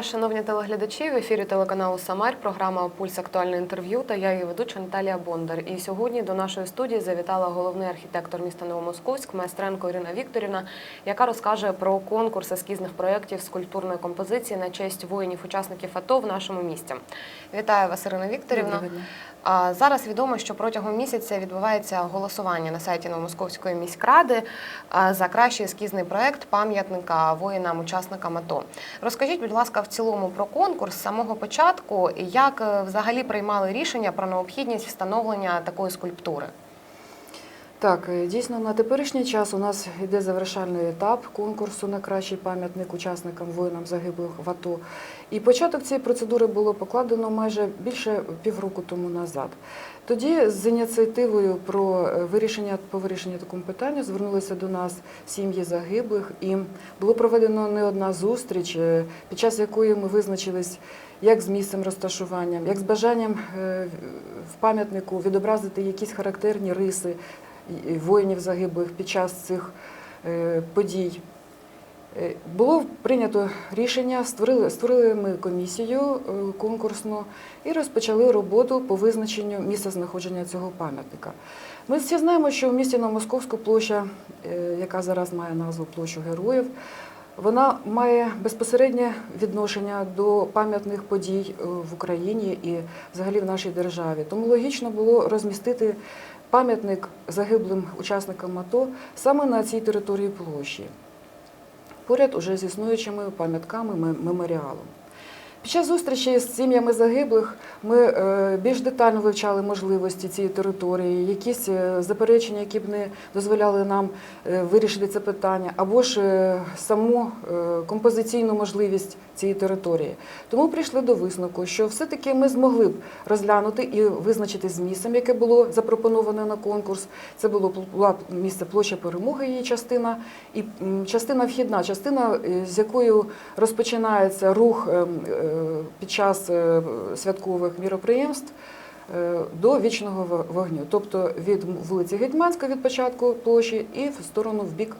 Вас, шановні телеглядачі. В ефірі телеканалу Самар, програма Пульс актуальне інтерв'ю та я її ведуча Наталія Бондар. І сьогодні до нашої студії завітала головний архітектор міста Новомосковськ, майстренко Ірина Вікторівна, яка розкаже про конкурс ескізних проєктів скульптурної композиції на честь воїнів-учасників АТО в нашому місті. Вітаю вас, Ірина Вікторівна. А зараз відомо, що протягом місяця відбувається голосування на сайті Новомосковської міськради за кращий ескізний проект пам'ятника воїнам-учасникам АТО. Розкажіть, будь ласка, в цілому про конкурс з самого початку, як е, взагалі приймали рішення про необхідність встановлення такої скульптури. Так, е, дійсно, на теперішній час у нас йде завершальний етап конкурсу на кращий пам'ятник учасникам воїнам загиблих в АТО. І початок цієї процедури було покладено майже більше півроку тому назад. Тоді з ініціативою про е, вирішення по вирішенню такого питання звернулися до нас сім'ї загиблих, і було проведено не одна зустріч, е, під час якої ми визначились як з місцем розташування, як з бажанням в пам'ятнику відобразити якісь характерні риси воїнів загиблих під час цих е, подій. Е, Було прийнято рішення, створили, створили ми комісію е, конкурсну і розпочали роботу по визначенню місця знаходження цього пам'ятника. Ми всі знаємо, що в місті Новомосковську площа, яка зараз має назву площу героїв, вона має безпосереднє відношення до пам'ятних подій в Україні і взагалі в нашій державі. Тому логічно було розмістити пам'ятник загиблим учасникам АТО саме на цій території площі, поряд уже з існуючими пам'ятками меморіалом. Під час зустрічі з сім'ями загиблих ми е, більш детально вивчали можливості цієї території, якісь е, заперечення, які б не дозволяли нам е, вирішити це питання, або ж саму композиційну можливість цієї території. Тому прийшли до висновку, що все-таки ми змогли б розглянути і визначити з місцем, яке було запропоноване на конкурс. Це було місце площа перемоги, її частина, і частина вхідна, частина, е, з якою розпочинається рух ем, е, під час е, святкових міроприємств. До вічного вогню, тобто від вулиці Гетьманська від початку площі і в сторону в бік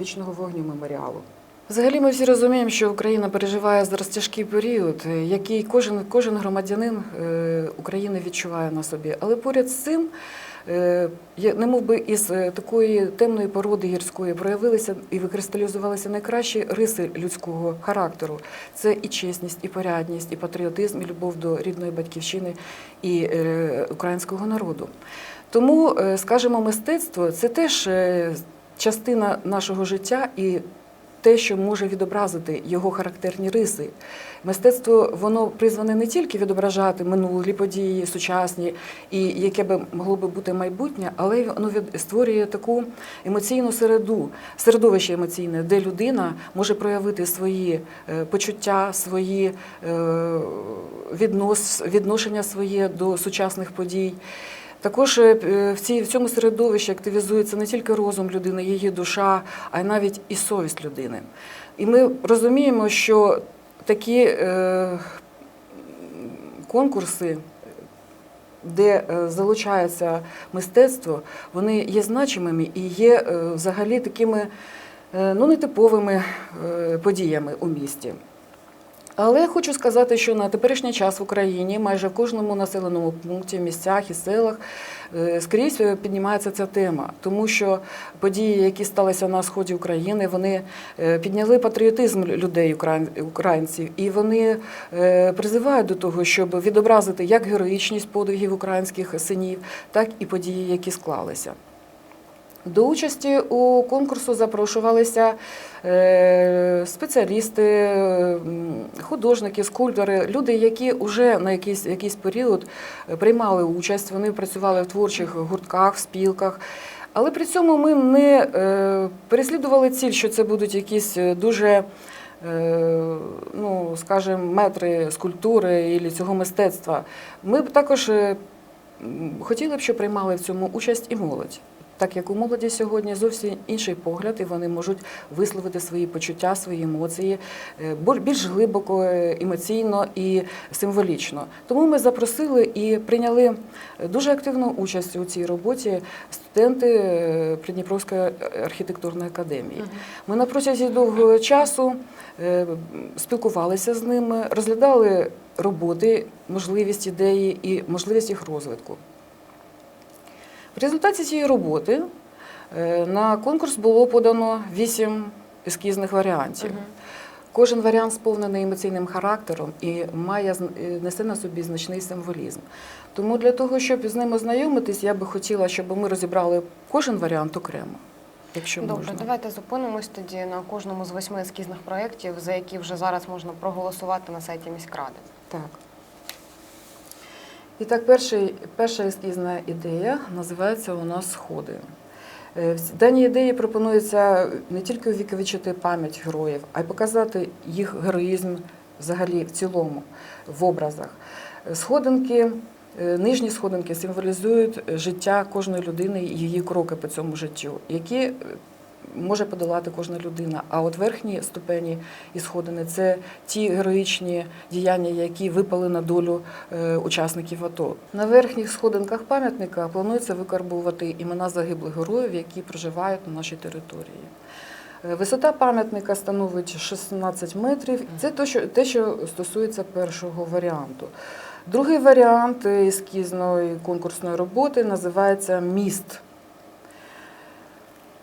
вічного вогню меморіалу. Взагалі, ми всі розуміємо, що Україна переживає зараз тяжкий період, е, який кожен, кожен громадянин е, України відчуває на собі. Але поряд з цим, е, немов би із такої темної породи гірської проявилися і викристалізувалися найкращі риси людського характеру. Це і чесність, і порядність, і патріотизм, і любов до рідної батьківщини і українського народу. Тому, скажімо, мистецтво це теж частина нашого життя і те, що може відобразити його характерні риси. Мистецтво воно призване не тільки відображати минулі події, сучасні і яке би могло би бути майбутнє, але й воно створює таку емоційну середу, середовище емоційне, де людина може проявити свої е, почуття, свої е, відношення своє до сучасних подій. Також е, е, в, цій, в цьому середовищі активізується не тільки розум людини, її душа, а й навіть і совість людини. І ми розуміємо, що такі е, конкурси, де е, залучається мистецтво, вони є значимими і є взагалі такими ну, нетиповими подіями у місті. Але хочу сказати, що на теперішній час в Україні майже в кожному населеному пункті, місцях і селах е, скрізь е, піднімається ця тема, тому що події, які сталися на сході України, вони е, підняли патріотизм людей, українців, і вони призивають до того, щоб відобразити як героїчність подвигів українських синів, так і події, які склалися. До участі у конкурсу запрошувалися е, спеціалісти, художники, скульптори, люди, які вже на якийсь, якийсь період е, приймали участь, вони працювали в творчих гуртках, в спілках. Але при цьому ми не е, переслідували ціль, що це будуть якісь дуже, ну, скажімо, метри скульптури і цього мистецтва. Ми б також хотіли б, щоб приймали в цьому участь і молодь. Так як у молоді сьогодні зовсім інший погляд, і вони можуть висловити свої почуття, свої емоції е, більш глибоко, е, емоційно і символічно. Тому ми запросили і прийняли дуже активну участь у цій роботі студенти е, Придніпровської архітектурної академії. Ми на протязі довгого часу е, спілкувалися з ними, розглядали роботи, можливість ідеї і можливість їх розвитку. В результаті цієї роботи е, на конкурс було подано вісім ескізних варіантів. Кожен варіант сповнений емоційним характером і має е, несе на собі значний символізм. Тому для того, щоб з ним ознайомитись, я би хотіла, щоб ми розібрали кожен варіант окремо. Якщо Добре, можна. давайте зупинимось тоді на кожному з восьми ескізних проєктів, за які вже зараз можна проголосувати на сайті міськради. Так. І так, перший, перша ескізна ідея називається у нас Сходи. Е, В даній ідеї пропонується не тільки увіковічити пам'ять героїв, а й показати їх героїзм взагалі в цілому, в образах. Е, Сходинки, е, нижні сходинки символізують життя кожної людини і її кроки по цьому життю, які може подолати кожна людина. А от верхні ступені і сходини це ті героїчні діяння, які випали на долю е, учасників АТО. На верхніх сходинках пам'ятника планується викарбувати імена загиблих героїв, які проживають на нашій території. Е, Висота пам'ятника становить 16 метрів. Це те, що, стосується першого варіанту. Другий варіант ескізної конкурсної роботи називається Міст.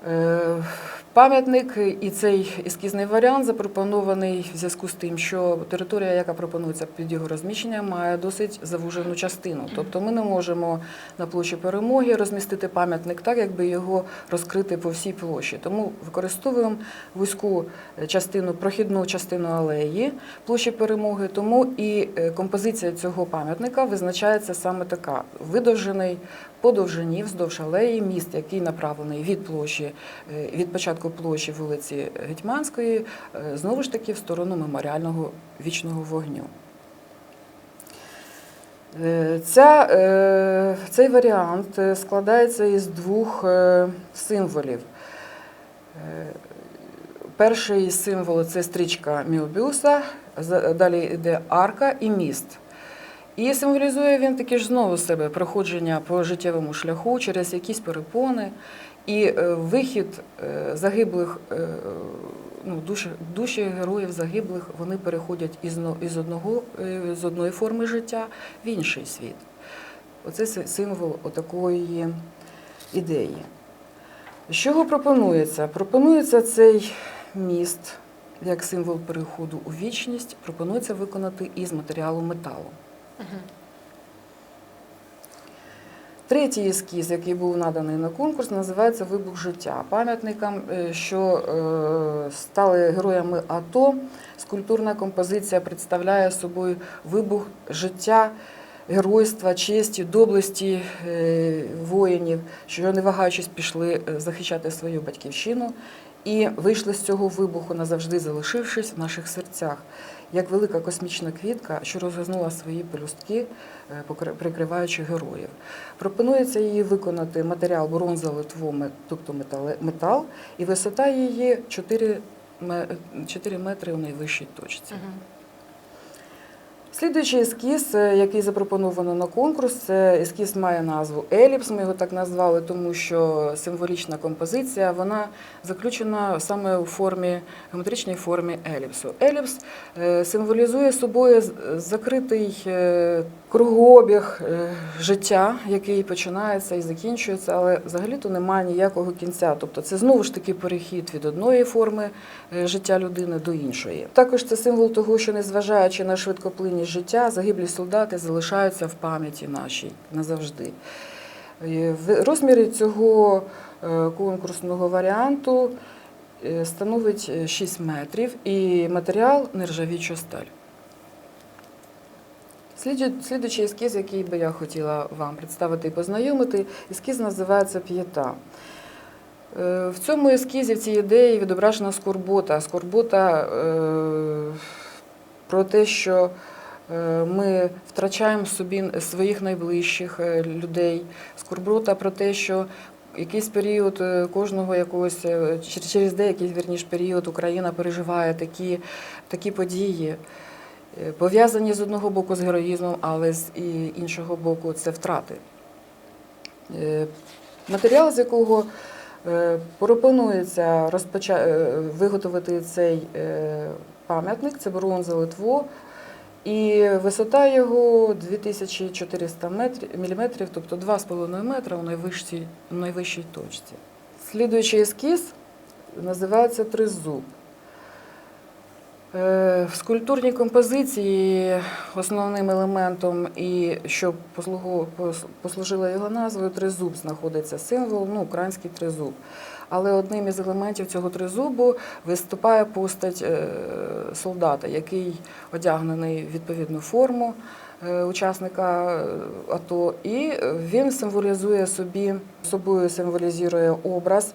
Е, Пам'ятник і цей ескізний варіант запропонований в зв'язку з тим, що територія, яка пропонується під його розміщення, має досить завужену частину. Тобто ми не можемо на площі перемоги розмістити пам'ятник так, якби його розкрити по всій площі. Тому використовуємо вузьку частину, прохідну частину алеї площі перемоги. Тому і е, композиція цього пам'ятника визначається саме така: видовжений по довжині вздовж алеї міст, який направлений від площі, е, від початку площі вулиці Гетьманської, е, знову ж таки в сторону меморіального вічного вогню. Е, Ця, цей варіант складається із двох символів. Перший символ це стрічка Міобіуса, за- далі йде арка і міст. І символізує він таки ж знову себе проходження по життєвому шляху через якісь перепони і е, вихід е, загиблих, е, ну, душі, душі героїв загиблих, вони переходять із, із, одного, з одної форми життя в інший світ. Оце символ отакої ідеї. З чого пропонується? Пропонується цей міст як символ переходу у вічність, пропонується виконати із матеріалу металу. Третій ескіз, який був наданий на конкурс, називається Вибух життя. Пам'ятникам, е, що е, стали героями АТО, скульптурна композиція представляє собою вибух життя, геройства, честі, доблесті е, воїнів, що не вагаючись пішли захищати свою батьківщину і вийшли з цього вибуху назавжди залишившись в наших серцях, як велика космічна квітка, що розгорнула свої пелюстки, е, прикриваючи героїв. Пропонується її виконати матеріал бронза литвоме, тобто метал, і висота її 4, 4 метри у найвищій точці. Слідуючий ескіз, е, який запропоновано на конкурс, це ескіз має назву Еліпс. Ми його так назвали, тому що символічна композиція вона заключена саме у формі геометричній формі еліпсу. Еліпс е, символізує собою закритий е, кругообіг життя, який починається і закінчується, але взагалі-то немає ніякого кінця. Тобто це знову ж таки перехід від одної форми життя людини до іншої. Також це символ того, що незважаючи на швидкоплинність життя, загиблі солдати залишаються в пам'яті нашій назавжди. Е, Розміри цього е, конкурсного варіанту е, становить е, 6 метрів і матеріал нержавіча сталь. Слідуючий ескіз, який би я хотіла вам представити і познайомити, ескіз називається П'єта. В цьому ескізі, в цій ідеї відображена скорбота. Скорбота про те, що ми втрачаємо собі своїх найближчих е, людей. Скорбота про те, що якийсь період е, кожного якогось е, через деякий вірніш період Україна переживає такі, такі події, е, пов'язані з одного боку з героїзмом, але з іншого боку це втрати. Е, Матеріал, з якого е, пропонується розпоча... е, виготовити цей е, пам'ятник, це бронза Литво. І висота його 2400 метрів, міліметрів, тобто 2,5 метра у найвищій, у найвищій точці. Слідуючий ескіз називається Тризуб. Е, В скульптурній композиції основним елементом, і що послужило його назвою, тризуб знаходиться символ, ну, український тризуб. Але одним із елементів цього тризубу виступає постать е, солдата, який одягнений в відповідну форму е, учасника е, АТО, і він символізує собі собою символізує образ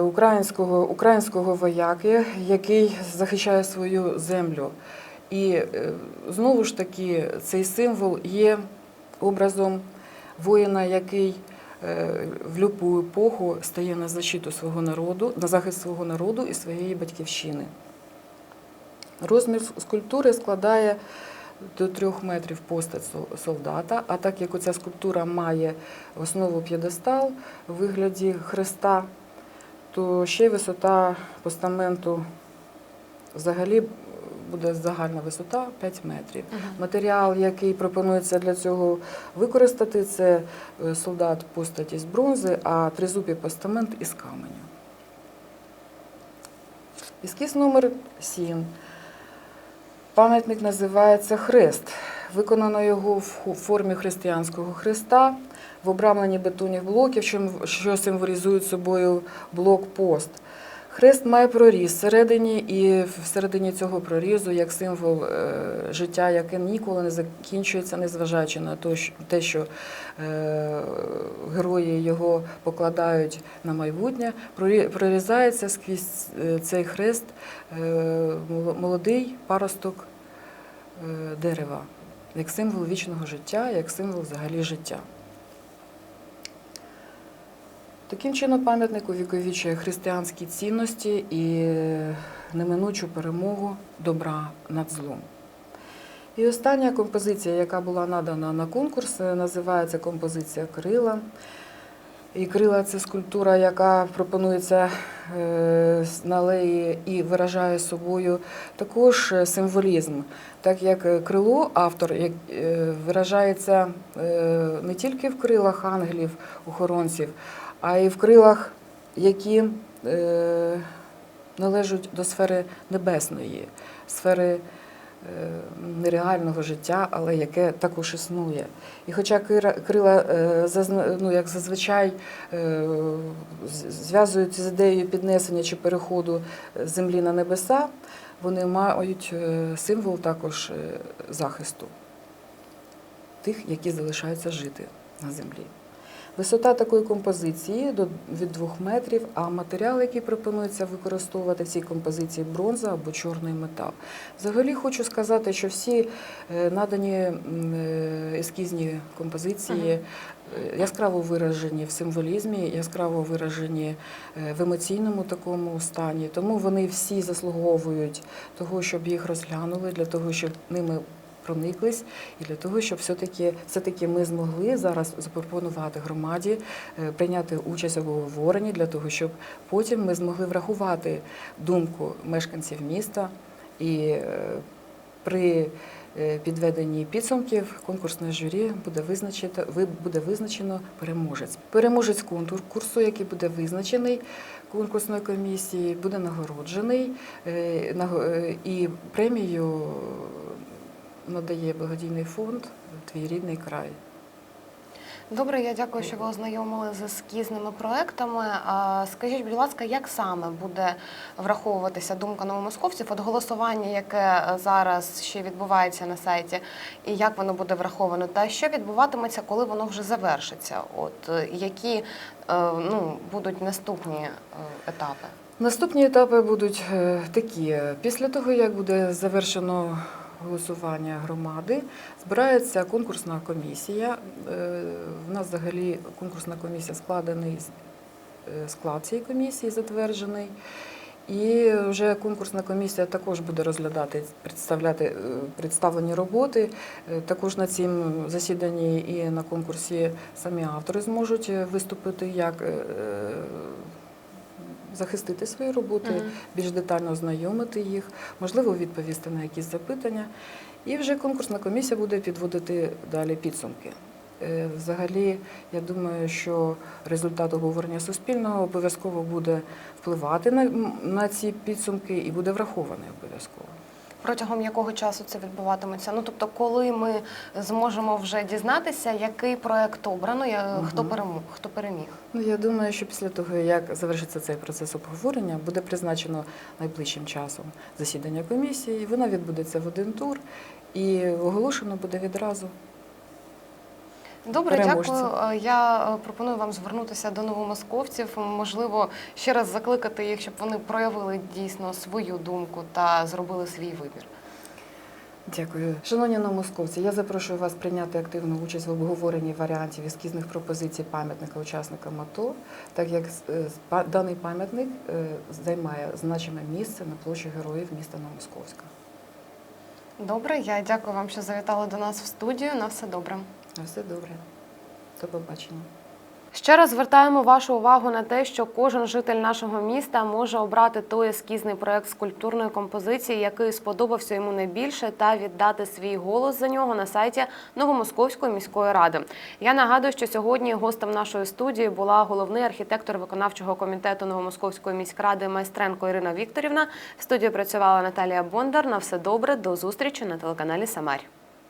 українського, українського вояки, який захищає свою землю. І знову ж таки цей символ є образом воїна, який в любу епоху стає на защиту свого народу, на захист свого народу і своєї батьківщини. Розмір скульптури складає до трьох метрів постать солдата. А так як оця скульптура має основу п'єдестал у вигляді хреста, то ще висота постаменту взагалі буде загальна висота 5 метрів. Матеріал, який пропонується для цього використати, це е, солдат постаті з бронзи, а тризубий постамент із каменю. Ескіз номер 7. Пам'ятник називається Хрест. Виконано його в формі християнського хреста в обрамленні бетонних блоків, що, що символізують собою блок-пост. Хрест має проріз всередині, і всередині цього прорізу як символ е, життя, яке ніколи не закінчується, незважаючи на те, що е, герої його покладають на майбутнє, прорі- прорізається скрізь е, цей хрест молодий паросток дерева, як символ вічного життя, як символ взагалі життя. Таким чином, пам'ятник увіковічує християнські цінності і неминучу перемогу добра над злом. І остання композиція, яка була надана на конкурс, називається композиція Крила. І крила це скульптура, яка пропонується е, на алеї і виражає собою також е, символізм, так як крило автор е, виражається не тільки в крилах ангелів, охоронців, а й в крилах, які е, належать до сфери небесної, сфери е, нереального життя, але яке також існує. І хоча крила, е, ну, як зазвичай, зв'язуються з ідеєю піднесення чи переходу землі на небеса, вони мають символ також захисту тих, які залишаються жити на землі. Висота такої композиції до від 2 метрів, а матеріал, який пропонується використовувати в цій композиції бронза або чорний метал. Взагалі хочу сказати, що всі е, надані е, ескізні композиції е, яскраво виражені в символізмі, яскраво виражені в емоційному такому стані. Тому вони всі заслуговують того, щоб їх розглянули, для того, щоб ними прониклись, і для того, щоб все-таки все-таки ми змогли зараз запропонувати громаді е, прийняти участь у обговоренні, для того, щоб потім ми змогли врахувати думку мешканців міста і е, при е, підведенні підсумків конкурсне журі буде визначено, ви- буде визначено переможець. Переможець конкурсу, який буде визначений конкурсною комісією, буде нагороджений наго- і премію надає благодійний фонд Твій рідний край. Добре, я дякую, що ви ознайомили з ескізними проектами. Скажіть, будь ласка, як саме буде враховуватися думка новомосковців? От голосування, яке зараз ще відбувається на сайті, і як воно буде враховано? Та що відбуватиметься, коли воно вже завершиться? От е, які е, ну, будуть наступні е, етапи? Наступні етапи будуть такі. Після того, як буде завершено голосування громади збирається конкурсна комісія. Е, В нас взагалі конкурсна комісія складений е, склад цієї комісії затверджений. І вже конкурсна комісія також буде розглядати, представляти е, представлені роботи. Також на цім засіданні і на конкурсі самі автори зможуть виступити як захистити свої роботи, Мгм. більш детально ознайомити їх, можливо, відповісти на якісь запитання. І вже конкурсна комісія буде підводити далі підсумки. Е, Взагалі, я думаю, що результат обговорення суспільного обов'язково буде впливати на, на ці підсумки і буде врахований обов'язково. Протягом якого часу це відбуватиметься? Ну тобто, коли ми зможемо вже дізнатися, який проект обрано, я- угу. хто перемог, хто переміг. Ну, я думаю, що після того, як завершиться цей процес обговорення, буде призначено найближчим часом засідання комісії. Вона відбудеться в один тур і оголошено буде відразу. Добре, переможців. дякую. Е, Я е, пропоную вам звернутися до новомосковців. Можливо, ще раз закликати їх, щоб вони проявили дійсно свою думку та зробили свій вибір. Дякую. Шановні новомосковці, я запрошую вас прийняти активну участь в обговоренні варіантів ескізних пропозицій пам'ятника учасникам АТО, так як е, даний пам'ятник займає значиме місце на площі героїв міста Новомосковська. Добре, я дякую вам, що завітали до нас в студію. На все добре. На все добре. До побачення. Ще раз звертаємо вашу увагу на те, що кожен житель нашого міста може обрати той ескізний проект скульптурної композиції, який сподобався йому найбільше, та віддати свій голос за нього на сайті Новомосковської міської ради. Я нагадую, що сьогодні гостем нашої студії була головний архітектор виконавчого комітету Новомосковської міськради майстренко Ірина Вікторівна. В студії працювала Наталія Бондар. На все добре, до зустрічі на телеканалі Самарь.